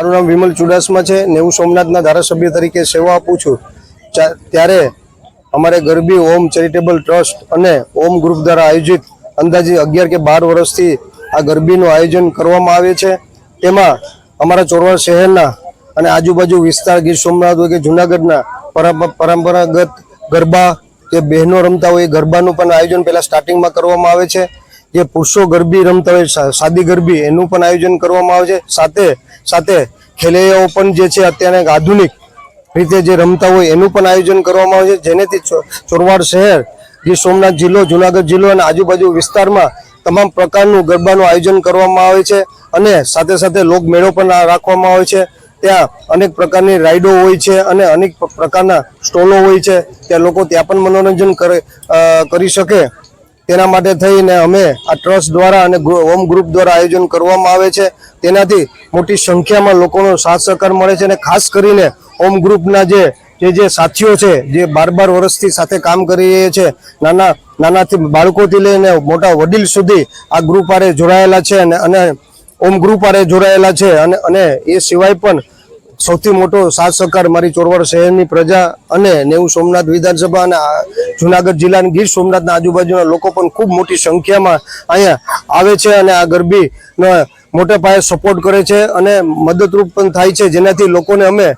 મારું નામ વિમલ ચુડાસમા છે ને હું સોમનાથના ધારાસભ્ય તરીકે સેવા આપું છું. ત્યારે અમારે ગરબી ઓમ ચેરિટેબલ ટ્રસ્ટ અને ઓમ ગ્રુપ દ્વારા આયોજિત અંદાજે અગિયાર કે બાર વર્ષથી આ ગરબીનું આયોજન કરવામાં આવે છે. તેમાં અમારા ચોરવાડ શહેરના અને આજુબાજુ વિસ્તાર ગીર સોમનાથ હોય કે જુનાગઢના પરંપરાગત ગરબા જે બહેનો રમતા હોય એ ગરબાનું પણ આયોજન પહેલાં સ્ટાર્ટિંગમાં કરવામાં આવે છે. જે પુરુષો ગરબી રમતા હોય સાદી ગરબી એનું પણ આયોજન કરવામાં આવે છે. સાથે સાથે ખેલૈયાઓ પણ જે છે અત્યારે આધુનિક રીતે જે રમતા હોય એનું પણ આયોજન કરવામાં આવે છે. જેનેથી ચોરવાડ શહેર ગીર સોમનાથ જિલ્લો, જુનાગઢ જિલ્લો અને આજુબાજુ વિસ્તારમાં તમામ પ્રકારનું ગરબાનું આયોજન કરવામાં આવે છે અને સાથે સાથે લોકમેળો પણ રાખવામાં આવે છે. ત્યાં અનેક પ્રકારની રાઈડો હોય છે અને અનેક પ્રકારના સ્ટોલો હોય છે. ત્યાં લોકો ત્યાં પણ મનોરંજન કરે કરી શકે. તેના માટે થઈને અમે આ ટ્રસ્ટ દ્વારા અને હોમ ગ્રુપ દ્વારા આયોજન કરવામાં આવે છે. તેનાથી મોટી સંખ્યામાં લોકોનો સાથ સહકાર મળે છે અને ખાસ કરીને હોમ ગ્રુપના જે જે જે સાથીઓ છે, જે બાર બાર વર્ષથી સાથે કામ કરી રહ્યા છે, નાના નાનાથી બાળકોથી લઈને મોટા વડીલ સુધી આ ગ્રુપ આરે જોડાયેલા છે અને અને હોમ ગ્રુપ આરે જોડાયેલા છે અને અને એ સિવાય પણ સૌથી મોટો સાથ સહકાર મારી ચોરવાડ શહેરની પ્રજા અને નેવું સોમનાથ વિધાનસભા અને જુનાગઢ જિલ્લાની ગીર સોમનાથના આજુબાજુના લોકો પણ ખૂબ મોટી સંખ્યામાં અહીંયા આવે છે અને આ ગરબીનો મોટા પાયે સપોર્ટ કરે છે અને મદદરૂપ પણ થાય છે. જેનાથી લોકોને અમે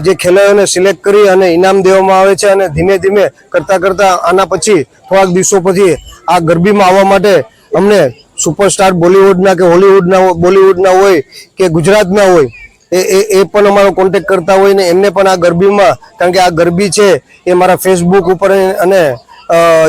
જે ખેલાડીઓને સિલેક્ટ કરી અને ઇનામ દેવામાં આવે છે અને ધીમે ધીમે કરતાં કરતાં આના પછી થોડાક દિવસો પછી આ ગરબીમાં આવવા માટે અમને સુપરસ્ટાર બોલિવૂડના કે હોલિવૂડના બોલિવૂડના હોય કે ગુજરાતના હોય એ એ એ પણ અમારો કોન્ટેક કરતા હોય ને એમને પણ આ ગરબીમાં, કારણ કે આ ગરબી છે એ મારા ફેસબુક ઉપર અને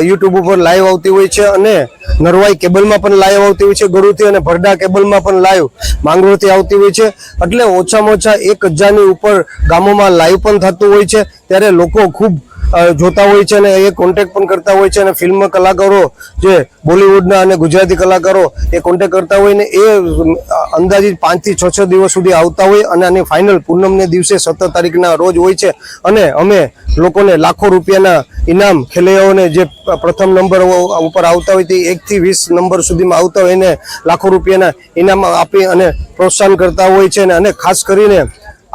યુટ્યુબ ઉપર લાઈવ આવતી હોય છે અને નરવાઈ કેબલમાં પણ લાઈવ આવતી હોય છે ગરુથી અને ભરડા કેબલમાં પણ લાઈવ માંગરોળથી આવતી હોય છે. એટલે ઓછામાં ઓછા એક હજારની ઉપર ગામોમાં લાઈવ પણ થતું હોય છે. ત્યારે લોકો ખૂબ જોતા હોય છે અને એ કોન્ટેક્ટ પણ કરતા હોય છે અને ફિલ્મ કલાકારો જે બોલિવૂડના અને ગુજરાતી કલાકારો એ કોન્ટેક્ટ કરતા હોય ને એ અંદાજિત પાંચથી છ છ દિવસ સુધી આવતા હોય અને આની ફાઇનલ પૂનમને દિવસે સત્તર તારીખના રોજ હોય છે અને અમે લોકોને લાખો રૂપિયાના ઇનામ ખેલૈયાઓને જે પ્રથમ નંબર ઉપર આવતા હોય તે એકથી વીસ નંબર સુધીમાં આવતા હોય એને લાખો રૂપિયાના ઇનામ આપી અને પ્રોત્સાહન કરતા હોય છે અને ખાસ કરીને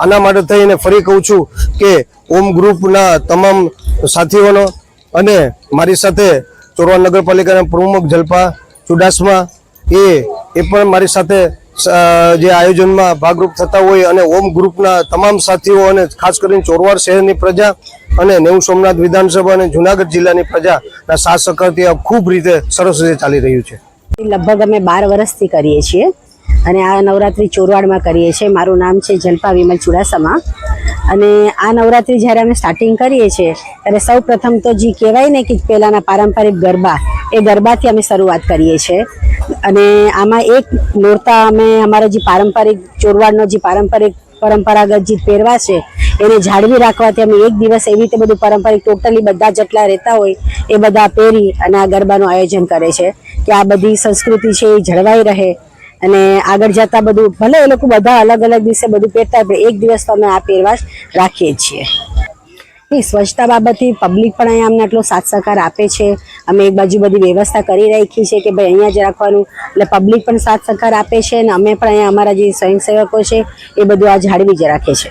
આના માટે થઈને ફરી કહું છું કે ઓમ ગ્રુપના તમામ સાથીઓનો અને મારી સાથે ચોરવા નગરપાલિકાના પ્રમુખ જલપા ચુડાસમા એ એ પણ મારી સાથે જે આયોજનમાં ભાગરૂપ થતા હોય અને ઓમ ગ્રુપના તમામ સાથીઓ અને ખાસ કરીને ચોરવાડ શહેરની પ્રજા અને નેવું સોમનાથ વિધાનસભા અને જુનાગઢ જિલ્લાની પ્રજાના સાથ સહકારથી ખૂબ રીતે સરસ રીતે ચાલી રહ્યું છે. લગભગ અમે બાર વર્ષથી કરીએ છીએ. અને આ નવરાત્રિ ચોરવાડમાં કરીએ છીએ. મારું નામ છે જલપા વિમલ ચુડાસમા. અને આ નવરાત્રિ જ્યારે અમે સ્ટાર્ટિંગ કરીએ છીએ, ત્યારે સૌ પ્રથમ તો જે કહેવાય ને કે પહેલાંના પારંપરિક ગરબા, એ ગરબાથી અમે શરૂઆત કરીએ છીએ. અને આમાં એક નોરતા અમે અમારા જે પારંપરિક ચોરવાડનો જે પારંપરિક પરંપરાગત જે પહેરવા છે, એને જાળવી રાખવાથી અમે એક દિવસ એવી રીતે બધું પારંપરિક ટોટલી બધા જેટલા રહેતા હોય, એ બધા પહેરી અને આ ગરબાનું આયોજન કરે છે. કે આ બધી સંસ્કૃતિ છે એ જળવાઈ રહે અને આગળ જતા બધું, ભલે એ લોકો બધા અલગ અલગ દિવસે બધું પહેરતા પણ એક દિવસ તો અમે આ પહેરવાશ રાખીએ છીએ. સ્વચ્છતા બાબતથી પબ્લિક પણ અહીંયા અમને આટલો સાથ સહકાર આપે છે. અમે એક બાજુ બધી વ્યવસ્થા કરી રાખી છે કે ભાઈ અહીંયા જ રાખવાનું. એટલે પબ્લિક પણ સાથ સહકાર આપે છે અને અમે પણ અહીંયા અમારા જે સ્વયંસેવકો છે, એ બધું આ જાળવી જ રાખે છે.